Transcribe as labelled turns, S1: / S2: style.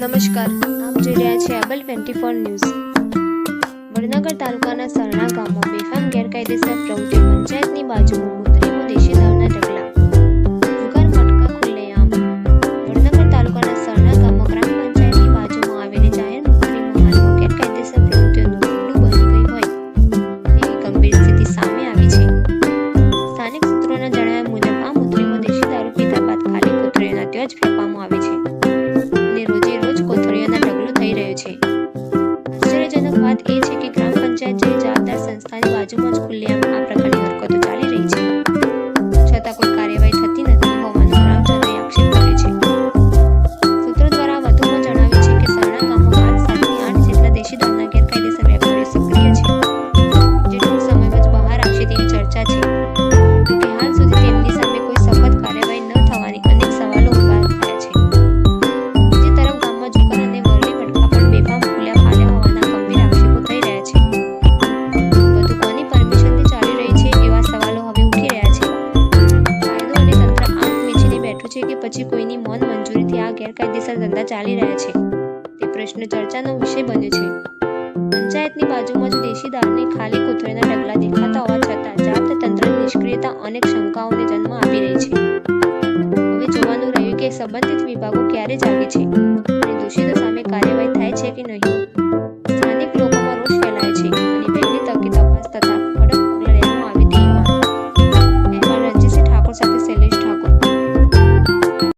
S1: નમસ્કાર, આપ જોઈ રહ્યા છે able twenty four news Vadnagar તાલુકાના સરણા ગામમાં બેફામ ગેરકાયદેસર પ્રવૃત્તિ પંચાયતની બાજુમાં મુદ્રીમાં દેશી દારૂના ઢગલા. જણાવ્યા મુજબ, આ મુદ્રીમાં દેશી દારૂ પીધા બાદ ખાલી કોથળીઓના ત્યાં જ ફેંકવામાં આવે છે. અને રોજે છે. આશ્ચર્યજનક વાત એ છે કે ગ્રામ પંચાયત જેવી જવાબદાર સંસ્થાની બાજુમાં જ ખુલ્લેઆમ આ મંજૂરીથી ગેરકાયદેસર ધંધા ચાલી રહ્યા છે. તે પ્રશ્ન ચર્ચાનો વિષય બન્યો છે. પંચાયતની બાજુમાં જ દેશી દારૂની ખાલી કોથળીના ઢગલા દેખાતા હોવા છતાં જાત તંત્રની નિષ્ક્રિયતા અનેક શંકાઓને જન્મ આપી રહી છે. હવે જોવાનું રહ્યું કે સંબંધિત વિભાગો ક્યારે જાગે છે અને દોષિતો સામે કાર્યવાહી થાય છે કે નહીં.